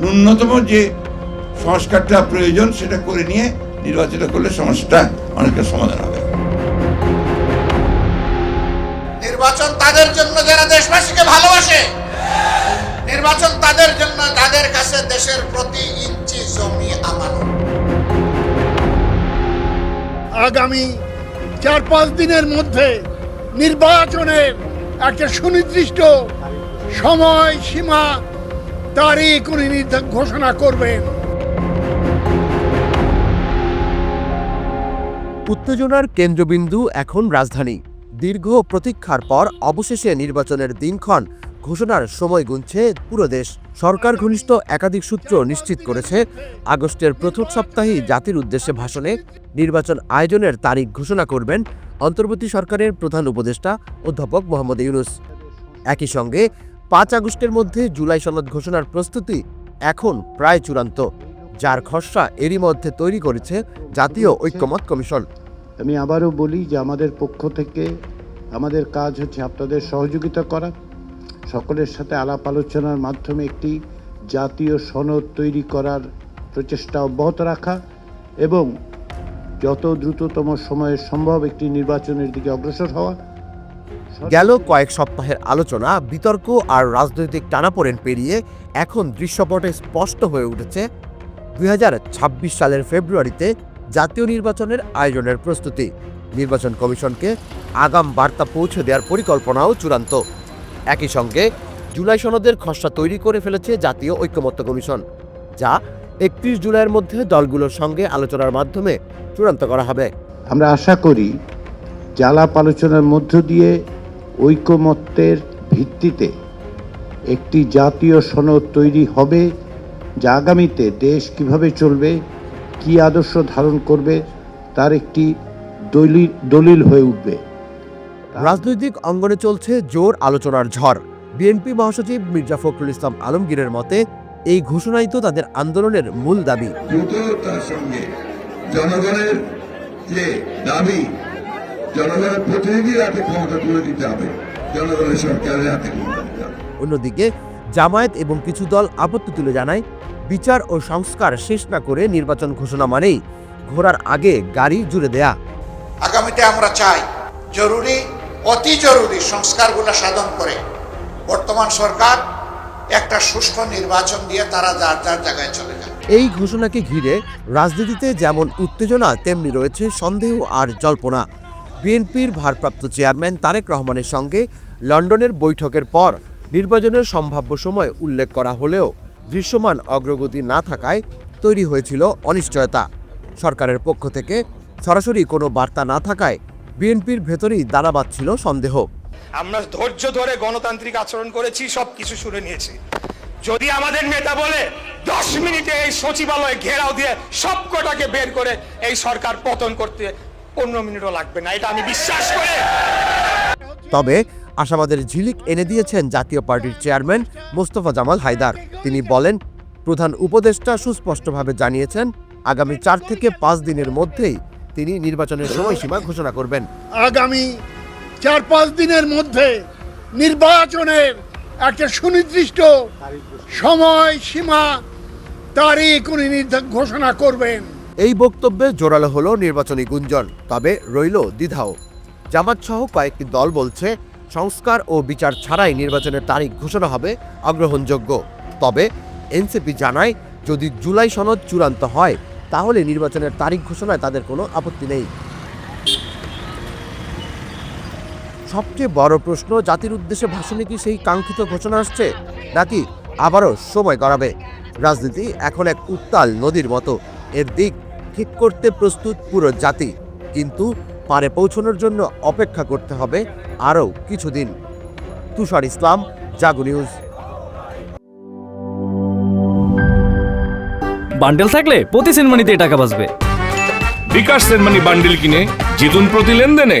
ন্যূনতম যে সংস্কারটা প্রয়োজন সেটা করে নিয়ে নির্বাচিত করলে সমস্যাটা অনেকটা সমাধান হবে। নির্বাচন তাদের জন্য যারা দেশবাসীকে ভালোবাসে নির্বাচন তাদের জন্য তাদের কাছে দেশের প্রতি ইঞ্চি জমি আমানত। আগামী চার পাঁচ দিনের মধ্যে নির্বাচনের একটা সুনির্দিষ্ট সময় সীমা তারিখ উনি ঘোষণা করবেন। উত্তেজনার কেন্দ্রবিন্দু এখন রাজধানী। দীর্ঘ প্রতীক্ষার পর অবশেষে নির্বাচনের দিনক্ষণ, ঘোষণার সময় গুনছে পুরো দেশ। সরকার ঘনিষ্ঠ একাধিক সূত্র নিশ্চিত করেছে, আগস্টের প্রথম সপ্তাহেই জাতির উদ্দেশ্যে ভাষণে নির্বাচন আয়োজনের তারিখ ঘোষণা করবেন অন্তর্বর্তী সরকারের প্রধান উপদেষ্টা অধ্যাপক মোহাম্মদ ইউনুস। একই সঙ্গে পাঁচ আগস্টের মধ্যে জুলাই সনদ ঘোষণার প্রস্তুতি এখন প্রায় চূড়ান্ত, যার খসড়া এরই মধ্যে তৈরি করেছে জাতীয় ঐক্যমত কমিশন। আমি আবারও বলি যে আমাদের পক্ষ থেকে আমাদের কাজ হচ্ছে আপনাদের সহযোগিতা করা, সকলের সাথে আলাপ আলোচনার মাধ্যমে একটি জাতীয় সনদ তৈরি করার প্রচেষ্টা অব্যাহত রাখা এবং যত দ্রুততম সময়ে সম্ভব একটি নির্বাচনের দিকে অগ্রসর হওয়া গেল কয়েক সপ্তাহের আলোচনা বিতর্ক আর রাজনৈতিক টানাপোড়েন পেরিয়ে এখন দৃশ্যপটে স্পষ্ট হয়ে উঠেছে দু হাজার ছাব্বিশ সালের ফেব্রুয়ারিতে জাতীয় নির্বাচনের আয়োজনের প্রস্তুতি। নির্বাচন কমিশনকে আগাম বার্তা পৌঁছে দেওয়ার পরিকল্পনাও চূড়ান্ত। একই সঙ্গে জুলাই সনদের খসড়া তৈরি করে ফেলেছে জাতীয় ঐক্যমত্য কমিশন যা একত্রিশ জুলাইয়ের মধ্যে দলগুলোর সঙ্গে আলোচনার মাধ্যমে চূড়ান্ত করা হবে। আমরা আশা করি যে আলাপ আলোচনার মধ্য দিয়ে ঐকমত্যের ভিত্তিতে একটি জাতীয় সনদ তৈরি হবে যা আগামীতে দেশ কীভাবে চলবে কি আদর্শ ধারণ করবে তার একটি দলিল দলিল হয়ে উঠবে। রাজনৈতিক অঙ্গনে চলছে জোর আলোচনার ঝড়। বিএনপি মহাসচিব মির্জা ফখরুল ইসলাম আলমগীরের মতে এই ঘোষণাই তো তাদের আন্দোলনের মূল দাবি। দ্রুততার সঙ্গে জনগণের যে দাবি জনগণের প্রতিনিধির হাতে ক্ষমতা তুলে দিতে হবে। জনগণের সরকারের হাতে ক্ষমতা দিতে হবে। অন্যদিকে জামায়াত এবং কিছু দল আপত্তি তুলে জানায় বিচার ও সংস্কার শেষ না করে নির্বাচন ঘোষণা মানেই ঘোরার আগে গাড়ি জুড়ে দেয়া। আগামীতে আমরা চাই জরুরি অতি জরুরি সংস্কারগুলো সাধন করে। বর্তমান সরকার একটা সুষ্ঠু নির্বাচন দিয়ে তারা যার যার জায়গায় চলে যায় এই ঘোষণাকে ঘিরে রাজনীতিতে যেমন উত্তেজনা তেমনি রয়েছে সন্দেহ আর জল্পনা। বিএনপির ভারপ্রাপ্ত চেয়ারম্যান তারেক রহমানের সঙ্গে লন্ডনের বৈঠকের পর নির্বাচনের সম্ভাব্য সময় উল্লেখ করা হলেও দৃশ্যমান অগ্রগতি না থাকায় তৈরি হয়েছিল অনিশ্চয়তা। সরকারের পক্ষ থেকে সরাসরি কোনো বার্তা না থাকায় বিএনপির ভেতরেই দানা বাঁধছিল সন্দেহ। আমরা ধৈর্য ধরে গণতান্ত্রিক আচরণ করেছি সব কিছু শুনে নিয়েছি। যদি আমাদের নেতা বলে দশ মিনিটে এই সচিবালয় ঘেরাও দিয়ে সব কটাকে বের করে এই সরকার পতন করতে পনেরো মিনিটও লাগবে না এটা আমি বিশ্বাস করে। তবে আশাবাদের ঝিলিক এনে দিয়েছেন জাতীয় পার্টির চেয়ারম্যান মোস্তফা জামাল হায়দার। তিনি বলেন প্রধান উপদেষ্টা সুস্পষ্টভাবে জানিয়েছেন আগামী চার থেকে পাঁচ দিনের মধ্যেই তিনি নির্বাচনের সময়সীমা ঘোষণা করবেন। আগামী চার পাঁচ দিনের মধ্যে নির্বাচনের একটা সুনির্দিষ্ট সময় সীমা তারিখ উনি ঘোষণা করবেন। এই বক্তব্যে জোরালো হলো নির্বাচনী গুঞ্জন, তবে রইল দ্বিধাও। জামাত সহ কয়েকটি দল বলছে, সংস্কার ও বিচার ছাড়াই নির্বাচনের তারিখ ঘোষণা হবে অগ্রহণযোগ্য তবে এনসিপি জানায়, যদি জুলাই সনদ চূড়ান্ত হয়, তাহলে নির্বাচনের তারিখ ঘোষণায় তাদের কোনো আপত্তি নেই। সবচেয়ে বড় প্রশ্ন, জাতির উদ্দেশ্যে ভাষণে কি সেই কাঙ্ক্ষিত ঘোষণা আসছে, নাকি আবারও সময় গড়াবে? রাজনীতি এখন এক উত্তাল নদীর মতো। এর দিক ঠিক করতে প্রস্তুত পুরো জাতি কিন্তু পারে পৌঁছানোর জন্য অপেক্ষা করতে হবে আরও কিছুদিন। তুষার ইসলাম জাগো নিউজ। বান্ডেল থাকলে প্রতি সেনমানিতে টাকা বাঁচবে। বিকাশ সেনমানি বান্ডেল কিনে জিতুন প্রতি লেনদেনে।